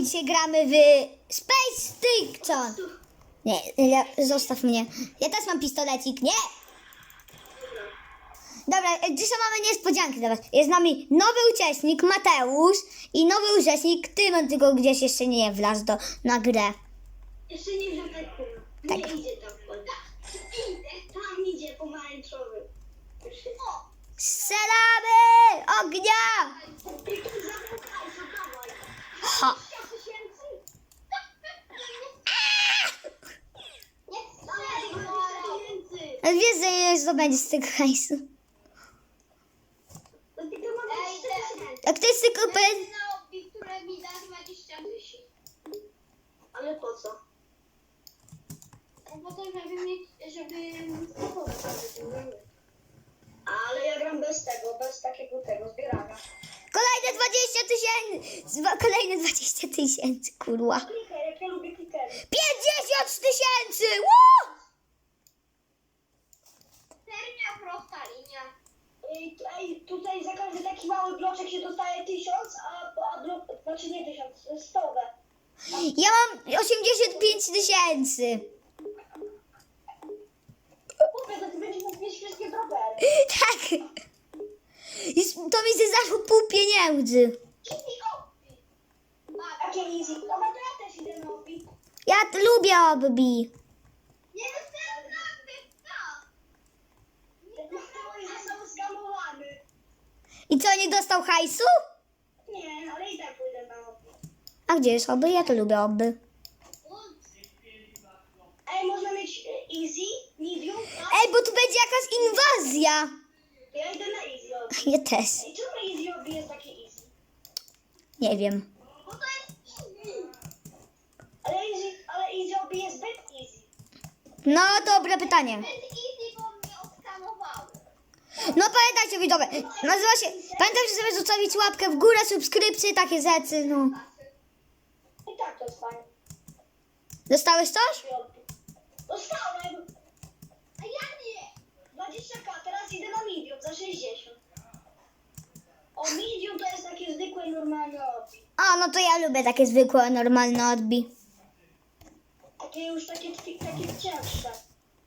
Dzisiaj gramy w Space Stickson. Nie, ja, zostaw mnie. Ja też mam pistolecik, nie? Dobra, e, dzisiaj mamy niespodziankę dla was. Jest z nami nowy uczestnik, Mateusz i nowy uczestnik, Tymon, tylko gdzieś jeszcze nie wlazł do, na grę. Jeszcze nie zaatakuję. Tak. Nie idzie tam. o, tak. Idę. Tam idzie pomarańczowy. O! Strzelamy! Ognia! I tu zamykaj, dawaj. Ha! 100 tysięcy? Nie, dawaj, 20 tysięcy. Ale Wiesz, że nie zdobędzie z tego hajsu. Tylko mamy 3 tysięcy. A ktoś sobie kupił? na obi, które mi da 20 tysięcy. Ale po co? No po to, żeby mieć, żeby. Ale ja gram bez tego, bez takiego tego zbierania. Kolejne 20 tysięcy! Kolejne 20 tysięcy, kurwa. Kliker, jak ja lubię klikery. 50 tysięcy! Woo! Ej, tutaj za każdy taki mały bloczek się dostaje tysiąc, a, a blok, znaczy nie tysiąc, stowe. Ja mam 85 tysięcy. Kupię, to ty będziesz mógł mieć wszystkie drogery. Tak. Jest, to mi się zaszło pół pieniędzy. Easy obi. Jakie easy? Dobra, to ja też idę na obi. Ja t- lubię obbi. Nie dostałem nagry, tak. Mój został skamowany. I co, nie dostał hajsu? Nie, ale i tak pójdę na obi. A gdzie jest obby? Ja to lubię obby. Ej, można mieć e, easy, medium, tak? Ej, bo tu będzie jakaś inwazja. Ja idę na easy obi. Ja też. Ej, czemu easy obi jest takie easy? Nie wiem. Bo to jest easy. Ale easy, ale easy obi jest zbyt easy. No, dobre pytanie. Bez easy, bo mnie oskanowały. No pamiętajcie widzowie, nazywa się, pamiętajcie żeby zostawić łapkę w górę, subskrypcję, takie rzeczy, no. I tak to jest fajne. Dostałeś coś? Dostałem A ja nie. 20k, teraz idę na medium za 60. O, medium to jest takie zwykłe, normalne obi. A, no to ja lubię takie zwykłe, normalne odbi. Takie już takie, takie cięższe.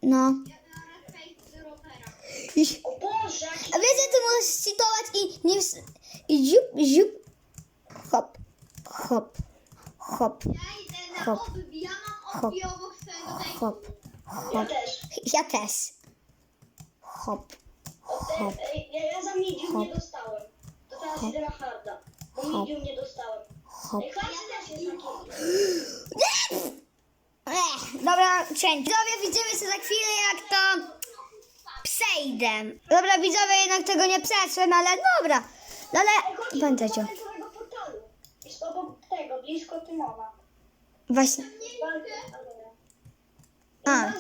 No. Ja biorę fake z rotera. O Boże, jaki... A wiesz, że ty możesz cheatować i nie... I ziup, ziup. Hop, hop, hop, Ja idę na Hop. obi, ja mam Hop. obi obok swojego tej. hop, Ja hop. też. Ja też. Hop. O, te, Hop. ej, ja, ja za medium Hop. nie dostałem. To teraz Hop. idę na harda. Bo Hop. medium nie dostałem. Hop. Ej, hard też jest taki. Ech, dobra, część. Widzowie, widzimy się za chwilę, jak to przejdę. Dobra, widzowie, jednak tego nie przeszłem, ale dobra. No ale pamiętajcie. Jest obok tego, blisko Tymona. Właśnie. A.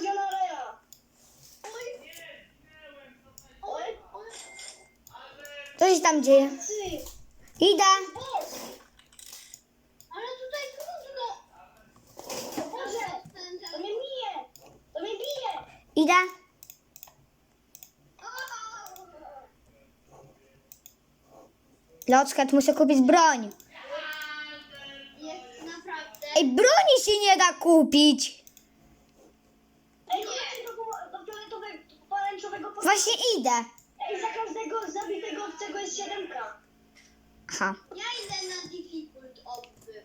Co się tam dzieje? Idę. Ale tutaj trudno. Boże, to mnie bije. To mnie bije. Idę. Loczkat, muszę kupić broń. Jest naprawdę. Ej, broni się nie da kupić. Ej, chodźcie do, do fioletowego, do pomarańczowego. Właśnie idę. Ej, za każdego zabitego obcego jest 7k. Aha. Ja idę na difficult oby.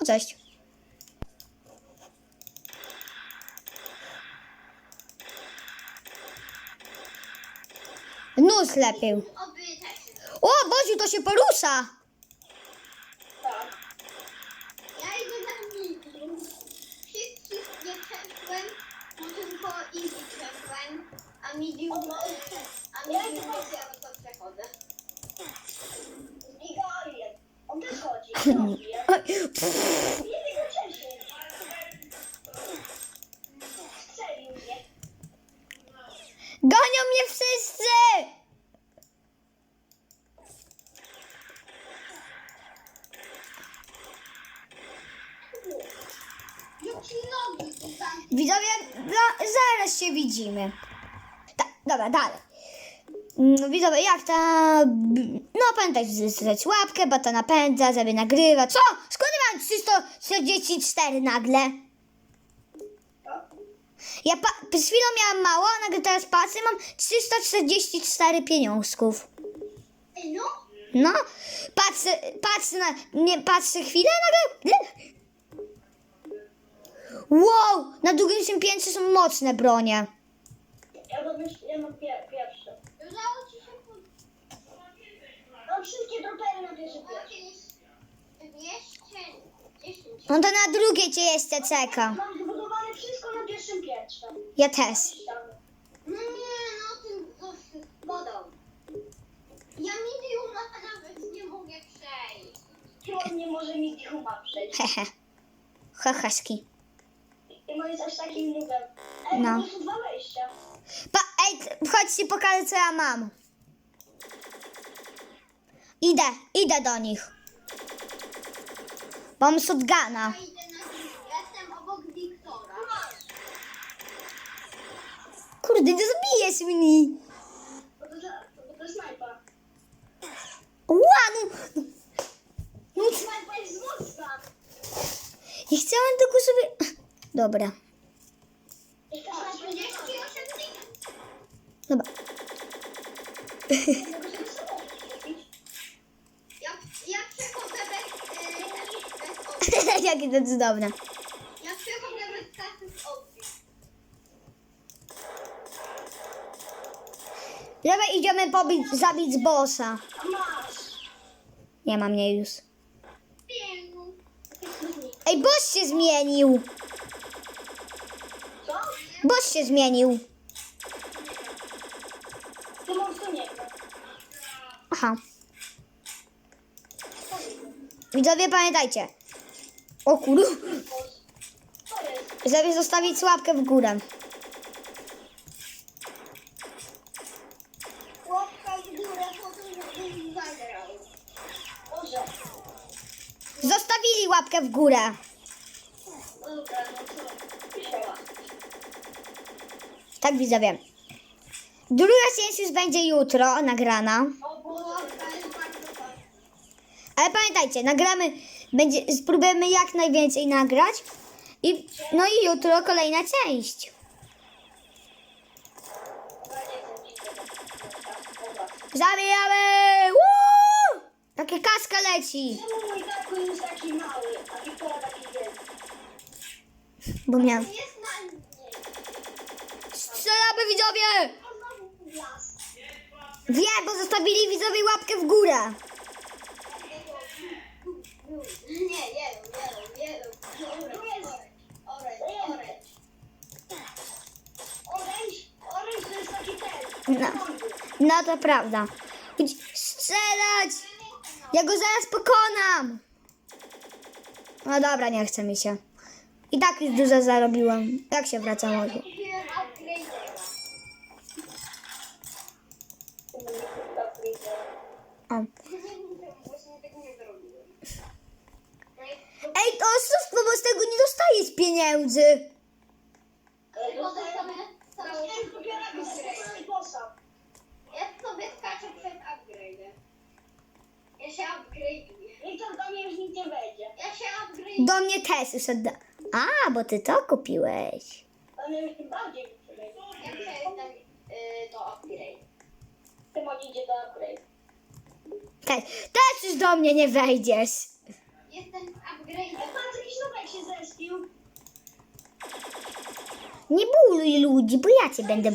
O, cześć. Nóż też. O, Boziu, to się porusza. Tak. Ja idę na medium. Wszystkich nie przeszłem, bo tylko easy przeszłem. A medium, a medium dopiero to przechodzę. Giga Alien. On też chodzi. Co bije? Nie tego wcześniej. Strzelił mnie. Gonią mnie wszyscy. Jak ci nogi tutaj. Widzowie, za, zaraz się widzimy. Ta, dobra, dalej. Mm, Widzowie, jak ta... No, pamiętaj, zostawić łapkę, bo to napędza, sobie nagrywa. Co? Skąd mam 344 nagle? Ja pa- przed chwilą miałam mało, a nagle teraz patrzę, mam 344 pieniążków. No. No, patrzę, patrzę na, nie, patrzę chwilę, nagle... Wow, na drugim piętrze są mocne bronie. Ja mam, ja pierwsze. Udało ci się. Mam wszystkie dropery na pierwsze. Jeszcze... No to na drugie cię jeszcze czeka. Mam zbudowane wszystko na pierwszym piętrze. Ja też. No nie, no tym dosyć wodą. Ja mediuma nawet nie mogę przejść. On nie może mi huma przejść. Hehe. Hahaski. I jest aż takim nubem. Ej, No. no. to są dwa wejścia. Pa, ej, t- chodź ci pokażę, co ja mam. Idę, idę do nich. Mam shotguna. Idę na jestem obok Wiktora. Kurde, nie zabijesz mnie. Bo to, za- bo to jest snajpa. Ła, no. no Snajpa jest mocna. ja chciałem tylko sobie... Dobra, Jest ta O, snajpa 38 jest dni. dobra. Jakie to cudowne. Ja przechodzę bez. Dobra, idziemy pobić, zabić bossa. Nie mam mnie już. Ej, boss się zmienił. Boss się zmienił. Ty mocno nie gra. Aha. Widzowie, pamiętajcie. O kur... Jest? Żeby zostawić łapkę w górę. Łapka w górę po to, żebym zagrał. Boże. Zostawili łapkę w górę. Dobra, Tak, widzowie. Druga część już będzie jutro nagrana. Ale pamiętajcie, nagramy, będzie, spróbujemy jak najwięcej nagrać. I, no i jutro kolejna część. Zabijamy! Woo! Takie kaska leci. Czemu mój widzowie! Wie, bo zostawili widzowie łapkę w górę. Nie, yellow, yellow, yellow. Tu jest Orange, orange. orange. Orange to jest taki ten. No. No to prawda. Strzelać! Ja go zaraz pokonam! No dobra, nie chce mi się. I tak już dużo zarobiłem. Jak się wraca może? Kupiłem upgrade'a. O. Właśnie tego nie zrobiłem. Oszustwo, bo z tego nie dostajesz pieniędzy. Ja sobie. Ja się upgrade'uję. Do mnie już nikt nie wejdzie. Ja się upgrade'uję. Do mnie też już odda. A, bo ty to kupiłeś. Do mnie już tym bardziej nie. Ja przejdę y, do upgrade. Tymon idzie do upgrade. Też, też już do mnie nie wejdziesz. Jestem w Ej, upgrade'em. patrz, jakiś nubek się zespił. Nie bóluj ludzi, bo ja cię będę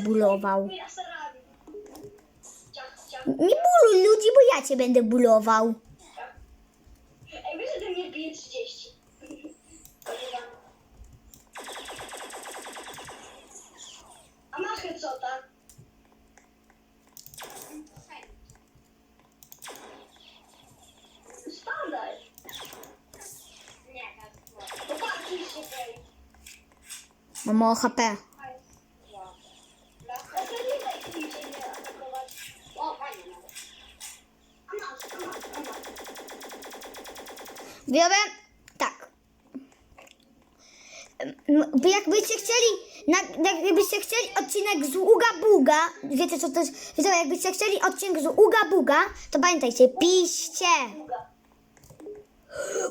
ciach, Nie bóluj ludzi, bo ja cię będę bulował. A masz. Wiemy? Tak. Jakbyście chcieli jakbyście chcieli odcinek z Uga Buga, wiecie co to jest? Wiecie, jakbyście chcieli odcinek z Uga Buga, to pamiętajcie. Druga.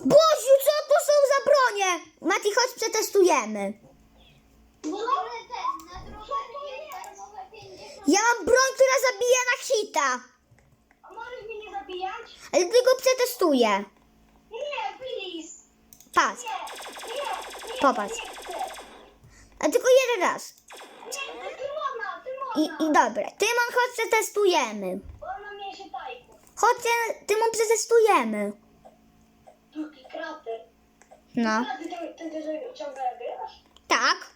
Boziu, co to są za bronie? Mati, chodź przetestujemy. No ale ten, na drogę jest darmowe 50. Ja mam broń, która zabija hita. A możesz mnie nie zabijać? Ale tylko przetestuję. Nie, please. Patrz, Nie, nie, nie. Popatrz. Nie chcę. a tylko jeden raz. Nie, ty Tymona, I, Tymona. i dobra, Tymon, chodź przetestujemy. Bo ona mnie się tajku. Chodźcie, Tymon, przetestujemy. Drugi krater. No, A ty, ty, ty, ty ciągle grasz? tak.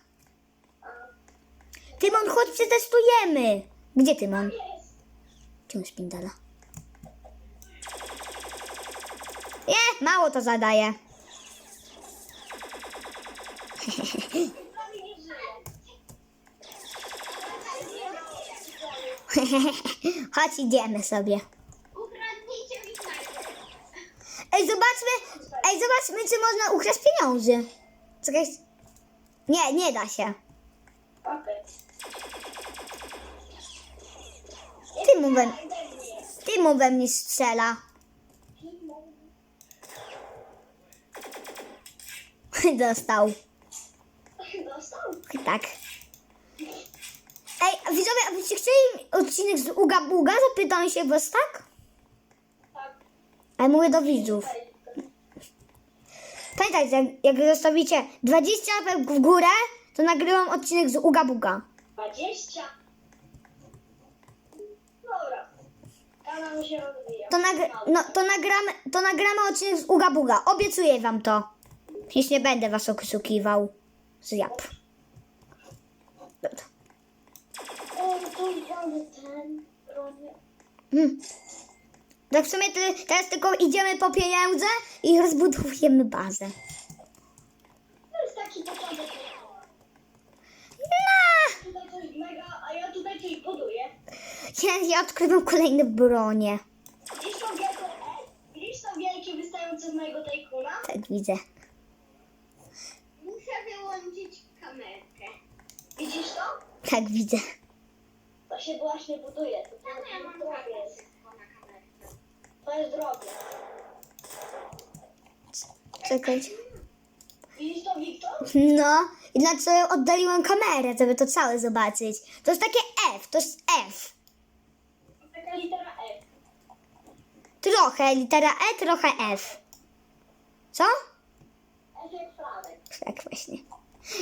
Tymon, chodź przetestujemy. Gdzie Tymon? jest. Czemu szpindala? Nie, mało to zadaje. Chodź, idziemy sobie. Ej, zobaczmy, ej, zobaczmy, czy można ukraść pieniądze. Czekaj. Nie, nie da się. Okej. Ty mu we, ty mu we mnie strzela. Dostał. Dostał? Tak. Ej, widzowie, a byście chcieli odcinek z Uga Buga? Zapytam się was, tak? Tak. A ja mówię do widzów. Pamiętajcie, jak, jak zostawicie 20 łapek w górę, to nagrywam odcinek z Uga Buga. 20. Dobra. Się. To, nagr- no, to, nagramy, to nagramy odcinek z Uga Buga. Obiecuję wam to. Jeśli nie będę was oszukiwał. Z. Dobra. Hmm. Tak w sumie ty, teraz tylko idziemy po pieniądze i rozbudowujemy bazę. To jest taki początek. No, mega, a ja tutaj coś buduję. Ja, ja odkrywam kolejne bronie. Widzisz to wielkie, ej, widzisz to wielkie wystające z mojego tajkuna? Tak widzę. Muszę wyłączyć kamerkę. Widzisz to? Tak widzę. To się właśnie buduje. To, ja mam to, jest, na to drogie. Czekajcie. Widzisz to, Wiktor? No, i dlaczego oddaliłem kamerę, żeby to całe zobaczyć. To jest takie F, to jest F. Litera F. Trochę litera E, trochę F. Co? F jak Franek. Tak właśnie.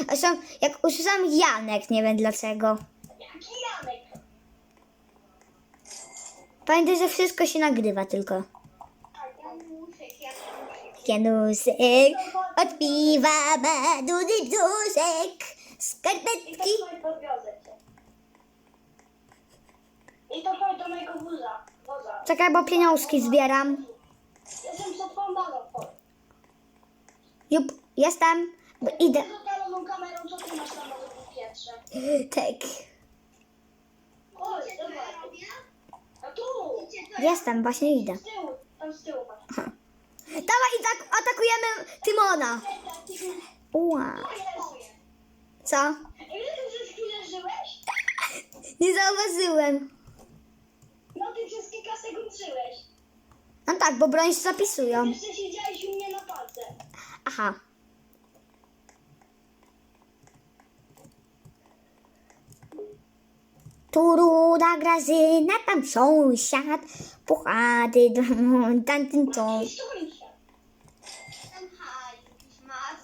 Zresztą, jak usłyszałam Janek, nie wiem dlaczego. Jaki Janek? Pamiętaj, że wszystko się nagrywa tylko. Januszek, Januszek. Janusek od piwa ma duży brzuszek, I to skarpetki. chodź podwiozę. I to chodź do mojego woza. woza. Czekaj, bo pieniążki zbieram. Jestem przed twoją bazą, chodź. Jup, jestem. Bo idę. Z odpaloną kamerą, co ty masz na drugim piętrze? Tak. Chodź, robię? A tu! Jestem, właśnie idę. Z tyłu, tam z tyłu patrz. Dawaj i tak atakujemy Tymona. Ua. Co? Ile ty? Nie zauważyłem. Ty przez kilka sekund żyłeś. No tak, bo broń zapisują. Jeszcze siedziałeś u mnie na palce. Aha. Tu ruda grażyna, tam sąsiad, puchaty, co. I stójcie. Ten haj, mat.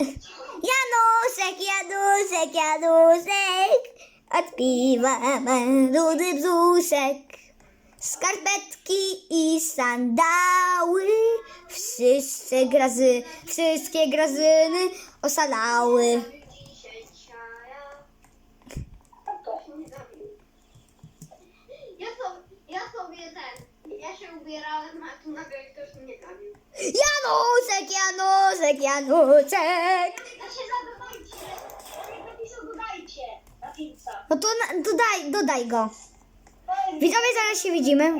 Januszek, Januszek, Januszek, od piwa ma rudy brzuszek. Skarpetki i sandały, wszyscy grazy, wszystkie grazyny osalały. Ja sobie, ja sobie ten, ja się ubierałem, a tu nagle ktoś mnie zabił. Januszek, Januszek, Januszek. Ja się zadawajcie. Napisał, dodajcie Teamsa. No to dodaj, dodaj go. Widzowie, zaraz się widzimy.